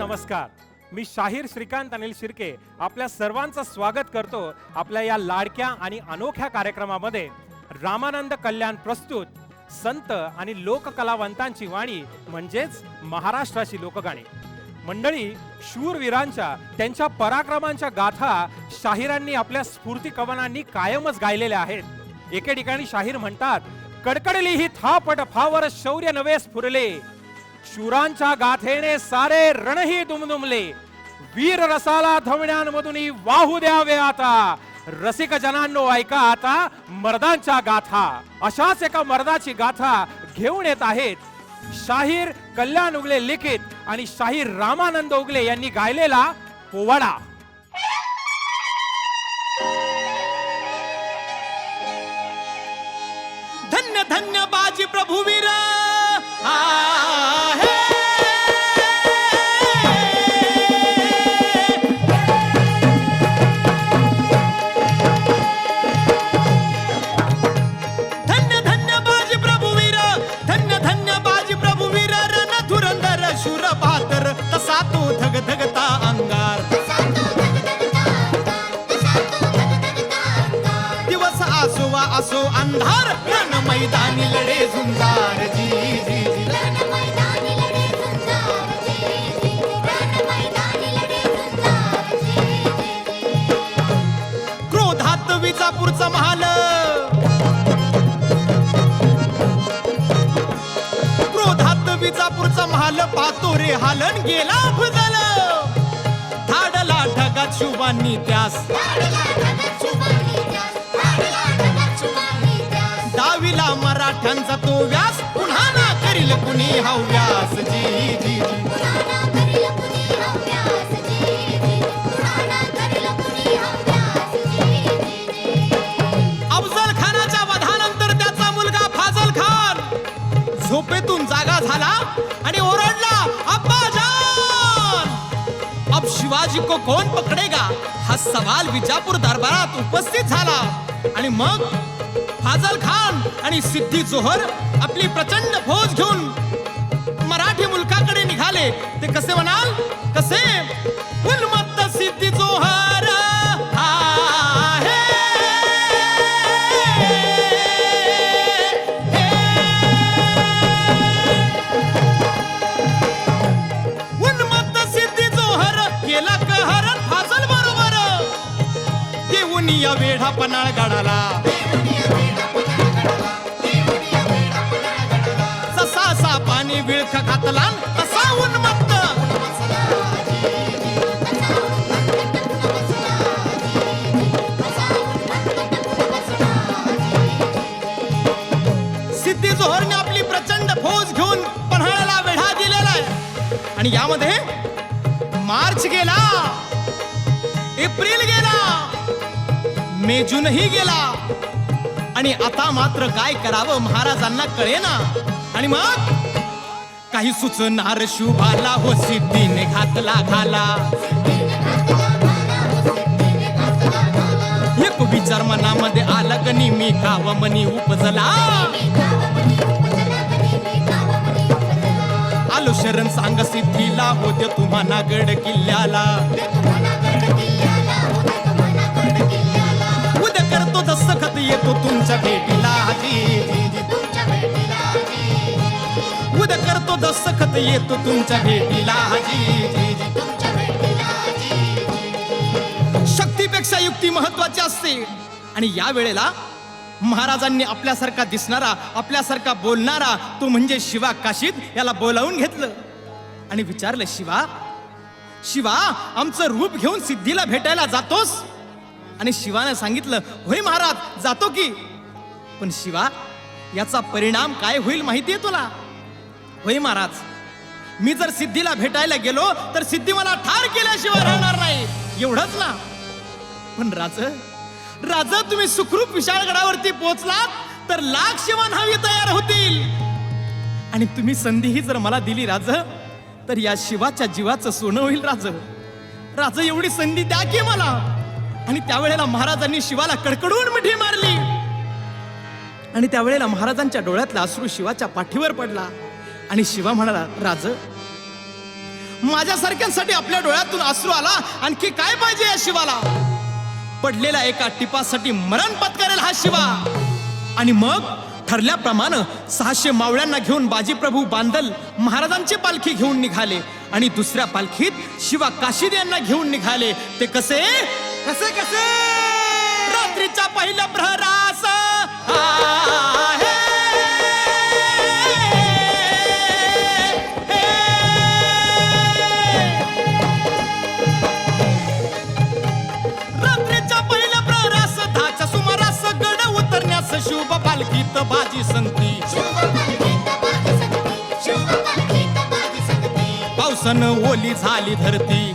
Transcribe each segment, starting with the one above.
नमस्कार. मी शाहीर श्रीकांत अनिल शिर्के आपल्या सर्वांचं स्वागत करतो आपल्या या लाडक्या आणि अनोख्या कार्यक्रमामध्ये. रामानंद कल्याण प्रस्तुत संत आणि लोककलावंतांची वाणी म्हणजेच महाराष्ट्राची लोकगाणी. मंडळी शूरवीरांच्या त्यांच्या पराक्रमांच्या गाथा शाहिरांनी आपल्या स्फूर्ती कवनांनी कायमच गायलेल्या आहेत. एके ठिकाणी शाहीर म्हणतात कडकडली ही थापट फावर शौर्य नवे स्फुरले शूरांच्या गाथेने सारे रणही दुमदुमले. वीर रसाला धवण्यांमधून वाहू द्यावे आता. रसिक जनांनो ऐका आता मर्दांच्या गाथा. अशाच एका मर्दाची गाथा घेऊन येत आहेत. शाहीर कल्याण उगले लिखित आणि शाहीर रामानंद उगले यांनी गायलेला पोवाडा. धन्य धन्य बाजी प्रभुवीर मैदानी लढे झुंजार जी जी जी क्रोधात विजापूरचा महाल. क्रोधात विजापूरचा महाल पाहतो रे हालन गेला फुजल धाडला ढगात शुभांनी त्यास. त्यांचा तो व्यास पुन्हा ना करील कुणी हा व्यास जी जी. अफजल खानाच्या वधानंतर त्याचा मुलगा फाजल खान झोपेतून जागा झाला आणि ओरडला अब्बा जान! अब शिवाजी को कोण पकडेगा? हा सवाल विजापूर दरबारात उपस्थित झाला. आणि मग फाजल खान आणि सिद्धी जोहर आपली प्रचंड फौज घेऊन मराठी मुलकाकडे निघाले. ते कसे म्हणाल? कसे? उन्मत्त सिद्धी जोहर सिद्धी जोहर देऊन या वेढा पन्हाळ गाडाला विळख घातला तसा उन्मत्त सिद्धी जोहरने आपली प्रचंड फौज घेऊन पन्हाळ्याला वेढा दिलेला आहे. आणि यामध्ये मार्च गेला. एप्रिल गेला. मे जूनही गेला. आणि आता मात्र काय करावं महाराजांना कळेना. आणि मग काही सुचणार शुभाला हो सिद्धीने घातला घाला. एक विचार मनामध्ये आला गणी मी गाव मनी उपजला. आलो शरण सांग सिद्धीला होते तुम्हाला गड किल्ल्याला. उद्या करतो जसं खत येतो तुमच्या भेटीला जी, उद्या करतो दस्तखत येतो तुमच्या भेटीला शक्तीपेक्षा युक्ती महत्वाची असते. आणि या वेळेला महाराजांनी आपल्यासारखा दिसणारा आपल्यासारखा बोलणारा तो म्हणजे शिवा काशीद याला बोलावून घेतलं. आणि विचारलं शिवा शिवा आमचं रूप घेऊन सिद्धीला भेटायला जातोस? आणि शिवानं सांगितलं होय महाराज जातो की. पण शिवा याचा परिणाम काय होईल माहितीये तुला? होय महाराज. मी जर सिद्धीला भेटायला गेलो तर सिद्धी मला ठार केल्याशिवाय राहणार नाही. एवढंच ना. पण राज राज तुम्ही सुखरूप विशाळगडावरती पोहोचलात तर लाख शिवान हवी तयार होतील. आणि तुम्ही संधी ही जर मला दिली राज तर या शिवाच्या जीवाचं सोनं होईल राज. राज एवढी संधी द्या की मला. आणि त्यावेळेला महाराजांनी शिवाला कडकडून मिठी मारली. आणि त्यावेळेला महाराजांच्या डोळ्यातला अश्रू शिवाच्या पाठीवर पडला. आणि शिवा म्हणाला राज माझ्यासारख्यांसाठी आपल्या डोळ्यातून अश्रू आला आणखी काय पाहिजे या शिवाला? पडलेल्या एका टिपासाठी मरण पत्करेल हा शिवा. आणि मग ठरल्याप्रमाणे सहाशे मावळ्यांना घेऊन बाजीप्रभू बांदल महाराजांची पालखी घेऊन निघाले आणि दुसऱ्या पालखीत शिवा काशीद यांना घेऊन निघाले. ते कसे? कसे कसे? रात्रीच्या पहिल्या प्रहरास. शुभ बाजी संगती. पावसानं ओली झाली धरती.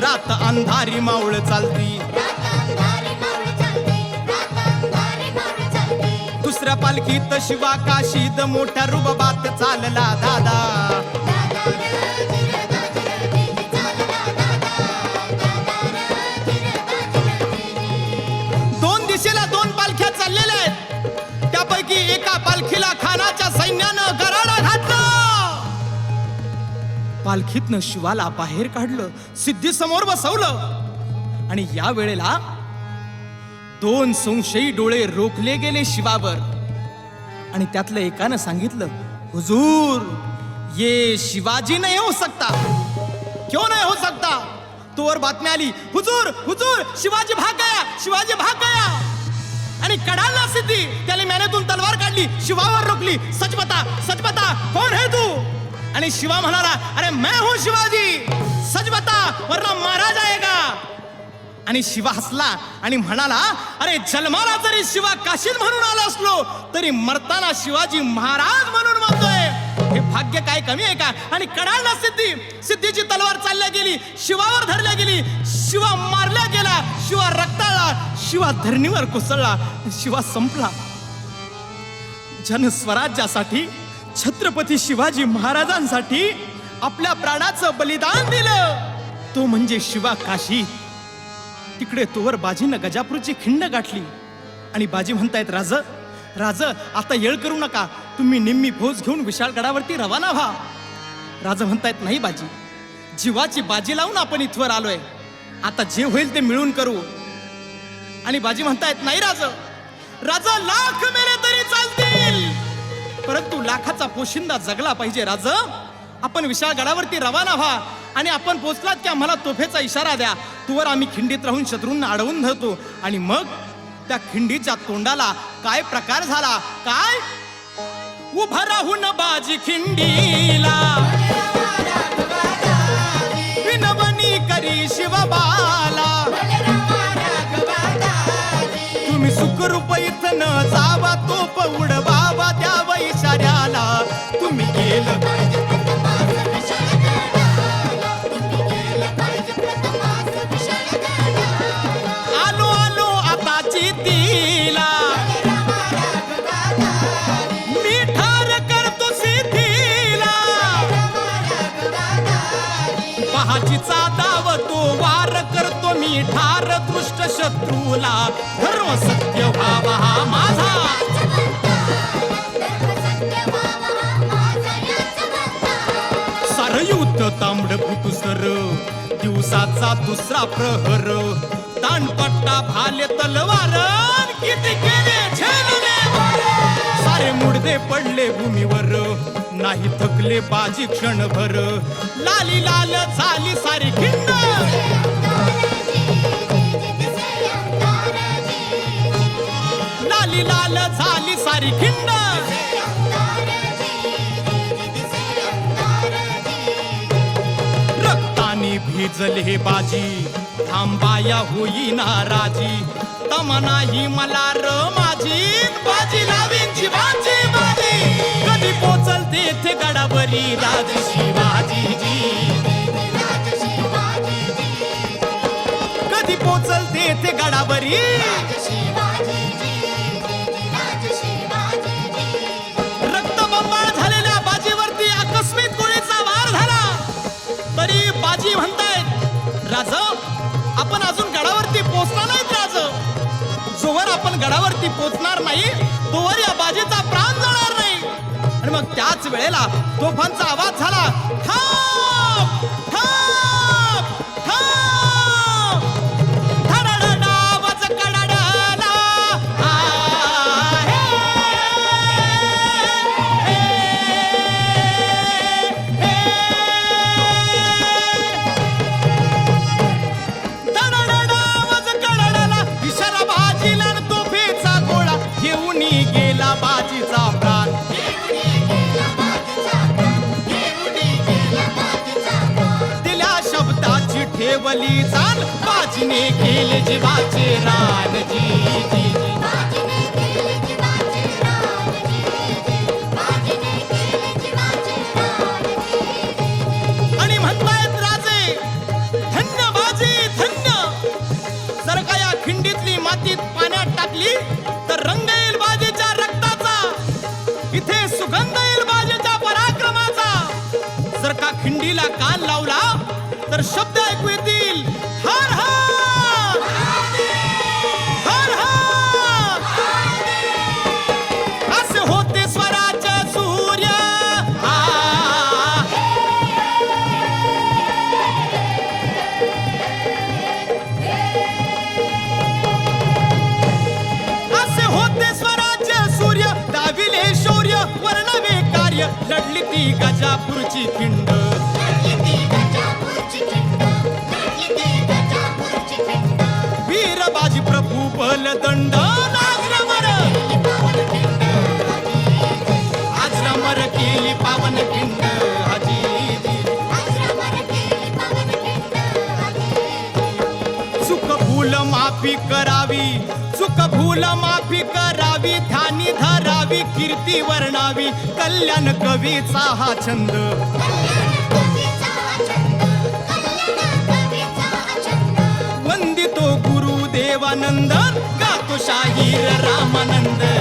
रात अंधारी मावळ चालती. दुसऱ्या पालखीत शिवा काशीद मोठ्या रुबाबात चालला दादा. पालखीतनं शिवाला बाहेर काढलं सिद्धी समोर बसवलं. आणि या वेळेला दोन संशयी डोळे रोखले गेले शिवावर. आणि त्यातलं एकानं सांगितलं हुजूर ये शिवाजी नाही हो सकता क्यों नाही हो सकता तोवर बातमी आली हुजूर हुजूर शिवाजी भाग गया शिवाजी भाग गया. आणि कडाला सिद्धी त्याने मॅनेतून तलवार काढली शिवावर रोखली. सच बता सच बता कोण है तू? आणि शिवा म्हणाला अरे मैं हूं शिवाजी. सच बता वरना मारा जाएगा आणि शिवा हसला आणि म्हणाला अरे जन्माला जरी शिवा काशीत म्हणून आला असलो तरी मरताना शिवाजी महाराज म्हणून म्हणतोय हे भाग्य काय कमी आहे का? आणि कडाळला सिद्धी सिद्धीची तलवार चालल्या गेली शिवावर धरल्या गेली शिवा मारल्या गेला शिवा रक्ताळला शिवा धरणीवर कोसळला शिवा संपला. जनस्वराज्यासाठी छत्रपती शिवाजी महाराजांसाठी आपल्या प्राणाचं बलिदान दिलं. तो म्हणजे शिवा काशी. तिकडे तोवर बाजीनं गजापूरची खिंड गाठली. आणि बाजी म्हणतायत राज राज आता येळ करू नका. तुम्ही निम्मी फौज घेऊन विशाळगडावरती रवाना व्हा. राज म्हणतायत नाही बाजी. जीवाची बाजी लावून आपण इथवर आलोय. आता जे होईल ते मिळून करू. आणि बाजी म्हणतायत नाही राज. राजा लाख मेले तरी चाल लाखाचा पोशिंदा जगला पाहिजे राज. आपण विशाळगडावरती रवाना व्हा आणि आपण पोचलात की आम्हाला तोफेचा इशारा द्या. तुवर आम्ही खिंडीत राहून शत्रूंना अडवून धरतो. आणि मग त्या खिंडीच्या तोंडाला काय प्रकार झाला? काय? उभा राहून बाजी खिंडीला. विनवणी करी शिवबाला. तुम्ही सुखरूप इथं न जावा तो उडवावा आता मी ठार करतो सिद्धीला. पहाचीचा दाव तो वार करतो मी ठार दृष्ट शत्रूला. धर्म सत्य भावा हा माझा. सरयुद्ध तांबड फुटुसर दिवसाचा दुसरा प्रहर. पट्टा भाले तलवार किती केले झेलले सारे मुडदे पडले भूमीवर नाही थकले बाजी क्षणभर. लाली लाल झाली सारी खिंड. लाली लाल झाली सारी खिंड. भिजले हे बाजी थांबाया होई नाराजी तमना ही मला र माझी बाजी लावीन शिवाजी बाजी कधी पोचल तेथे गडावरी राज शिवाजीजी कधी पोचल तेथे गडावरी ती पोचणार नाही. तोवर या बाजीचा प्राण जाणार नाही. आणि मग त्याच वेळेला तोफांचा आवाज झाला थांब! केले जीवाचे जी. ती गजापूरची खिंड. वीरबाजी प्रभू बल दंड. नागरमर आजरमर केली पावन खिंड. सुख भूल माफी करावी. सुख भूल माफी कीर्ती वर्णावी कल्याण कवीचा हा छंद. वंदितो गुरुदेवानंद गातो शाहीर रामानंद.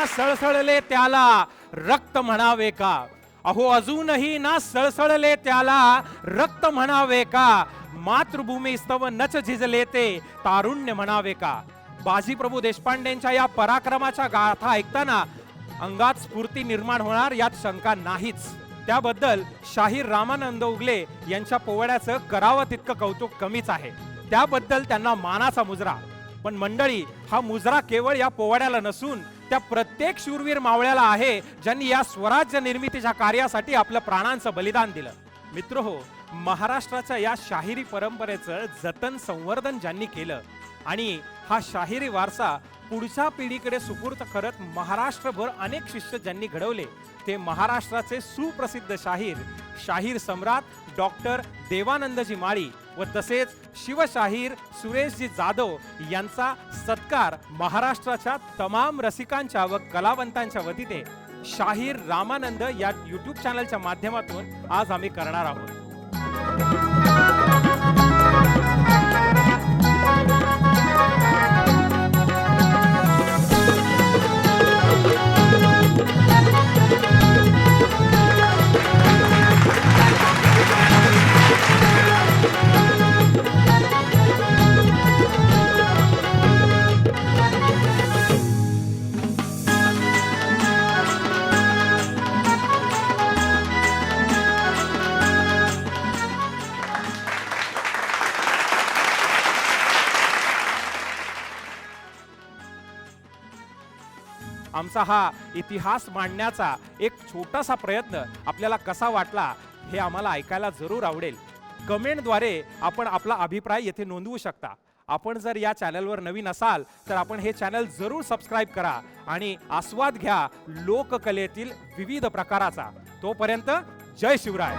ना सळसळले त्याला रक्त म्हणावे का? अहो अजूनही ना सळसळले त्याला रक्त म्हणावे का? मातृभूमी स्तव नच झिजले ते तारुण्य म्हणावे का? बाजीप्रभू देशपांडेंच्या या पराक्रमाच्या गाथा ऐकताना अंगात स्फूर्ती निर्माण होणार यात शंका नाहीच. त्याबद्दल शाहीर रामानंद उगले यांच्या पोवाड्याचं करावं तितकं कौतुक कमीच आहे. त्याबद्दल त्यांना मानाचा मुजरा. पण मंडळी हा मुजरा केवळ या पोवाड्याला नसून त्या प्रत्येक शूरवीर मावळ्याला आहे ज्यांनी या स्वराज्य निर्मितीच्या कार्यासाठी आपलं प्राणांचं बलिदान दिलं. मित्र हो महाराष्ट्राच्या या शाहिरी परंपरेचं जतन संवर्धन ज्यांनी केलं आणि हा शाहिरी वारसा पुढच्या पिढीकडे सुपूर्त करत महाराष्ट्रभर अनेक शिष्य ज्यांनी घडवले ते महाराष्ट्राचे सुप्रसिद्ध शाहीर शाहीर सम्राट डॉक्टर देवानंदजी माळी व तसेच शिवशाहीर सुरेशजी जाधव यांचा सत्कार महाराष्ट्राच्या तमाम रसिकांच्या व कलावंतांच्या वतीने शाहीर रामानंद या यूट्यूब चॅनलच्या माध्यमातून आज आम्ही करणार आहोत. आमचा हा इतिहास मांडण्याचा एक छोटासा प्रयत्न आपल्याला कसा वाटला हे आम्हाला ऐकायला जरूर आवडेल. कमेंटद्वारे आपण आपला अभिप्राय येथे नोंदवू शकता. आपण जर या चॅनलवर नवीन असाल तर आपण हे चॅनल जरूर सबस्क्राईब करा आणि आस्वाद घ्या लोककलेतील विविध प्रकाराचा. तोपर्यंत जय शिवराय.